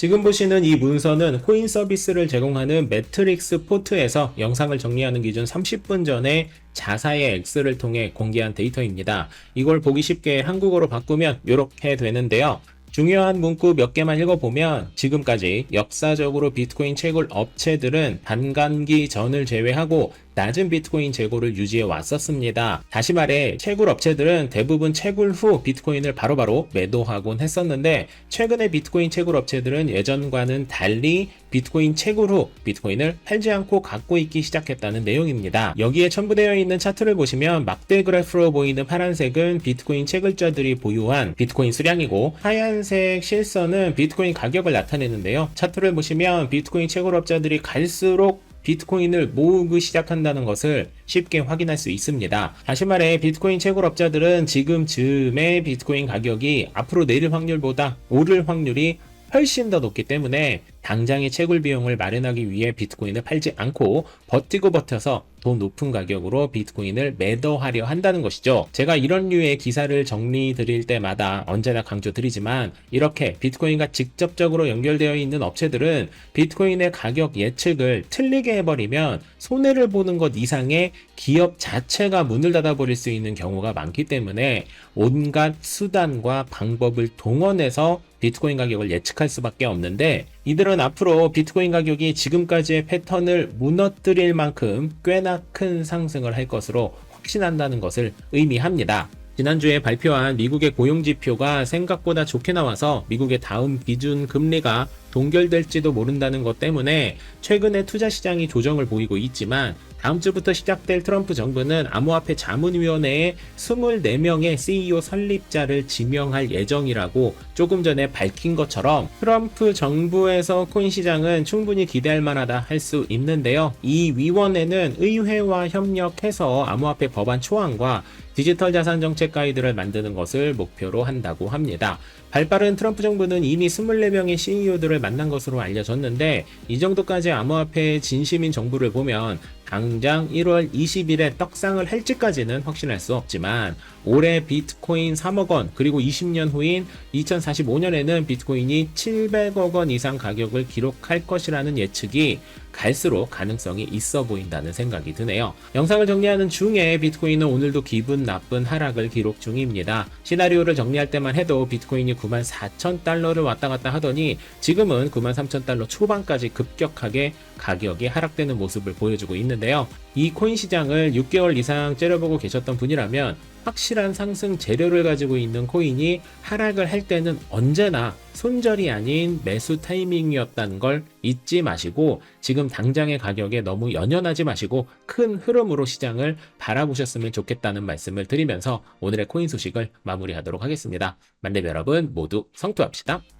지금 보시는 이 문서는 코인 서비스를 제공하는 매트릭스 포트에서 영상을 정리하는 기준 30분 전에 자사의 X를 통해 공개한 데이터입니다. 이걸 보기 쉽게 한국어로 바꾸면 이렇게 되는데요. 중요한 문구 몇 개만 읽어보면 지금까지 역사적으로 비트코인 채굴 업체들은 반감기 전을 제외하고 낮은 비트코인 재고를 유지해 왔었습니다. 다시 말해 채굴 업체들은 대부분 채굴 후 비트코인을 바로바로 매도하곤 했었는데 최근에 비트코인 채굴 업체들은 예전과는 달리 비트코인 채굴 후 비트코인을 팔지 않고 갖고 있기 시작했다는 내용입니다. 여기에 첨부되어 있는 차트를 보시면 막대 그래프로 보이는 파란색은 비트코인 채굴자들이 보유한 비트코인 수량이고 하얀 색 실선은 비트코인 가격을 나타내는데요. 차트를 보시면 비트코인 채굴업자들이 갈수록 비트코인을 모으기 시작한다는 것을 쉽게 확인할 수 있습니다. 다시 말해 비트코인 채굴업자들은 지금쯤의 비트코인 가격이 앞으로 내릴 확률보다 오를 확률이 훨씬 더 높기 때문에 당장의 채굴 비용을 마련하기 위해 비트코인을 팔지 않고 버티고 버텨서 더 높은 가격으로 비트코인을 매도하려 한다는 것이죠. 제가 이런 류의 기사를 정리 드릴 때마다 언제나 강조 드리지만 이렇게 비트코인과 직접적으로 연결되어 있는 업체들은 비트코인의 가격 예측을 틀리게 해버리면 손해를 보는 것 이상의 기업 자체가 문을 닫아버릴 수 있는 경우가 많기 때문에 온갖 수단과 방법을 동원해서 비트코인 가격을 예측할 수밖에 없는데 이들은 앞으로 비트코인 가격이 지금까지의 패턴을 무너뜨릴 만큼 꽤나 큰 상승을 할 것으로 확신한다는 것을 의미합니다. 지난주에 발표한 미국의 고용지표가 생각보다 좋게 나와서 미국의 다음 기준 금리가 동결될지도 모른다는 것 때문에 최근에 투자 시장이 조정을 보이고 있지만 다음 주부터 시작될 트럼프 정부는 암호화폐 자문위원회에 24명의 CEO 설립자를 지명할 예정이라고 조금 전에 밝힌 것처럼 트럼프 정부에서 코인 시장은 충분히 기대할 만하다 할 수 있는데요. 이 위원회는 의회와 협력해서 암호화폐 법안 초안과 디지털 자산 정책 가이드를 만드는 것을 목표로 한다고 합니다. 발빠른 트럼프 정부는 이미 24명의 CEO들을 만난 것으로 알려졌는데 이 정도까지 암호화폐의 진심인 정부를 보면 당장 1월 20일에 떡상을 할지까지는 확신할 수 없지만 올해 비트코인 3억 원 그리고 20년 후인 2045년에는 비트코인이 700억 원 이상 가격을 기록할 것이라는 예측이 갈수록 가능성이 있어 보인다는 생각이 드네요. 영상을 정리하는 중에 비트코인은 오늘도 기분 나쁜 하락을 기록 중입니다. 시나리오를 정리할 때만 해도 비트코인이 9만 4천 달러를 왔다 갔다 하더니 지금은 9만 3천 달러 초반까지 급격하게 가격이 하락되는 모습을 보여주고 있는데요. 이 코인 시장을 6개월 이상 째려보고 계셨던 분이라면 확실한 상승 재료를 가지고 있는 코인이 하락을 할 때는 언제나 손절이 아닌 매수 타이밍이었다는 걸 잊지 마시고 지금 당장의 가격에 너무 연연하지 마시고 큰 흐름으로 시장을 바라보셨으면 좋겠다는 말씀을 드리면서 오늘의 코인 소식을 마무리하도록 하겠습니다. 만렙 여러분 모두 성투합시다.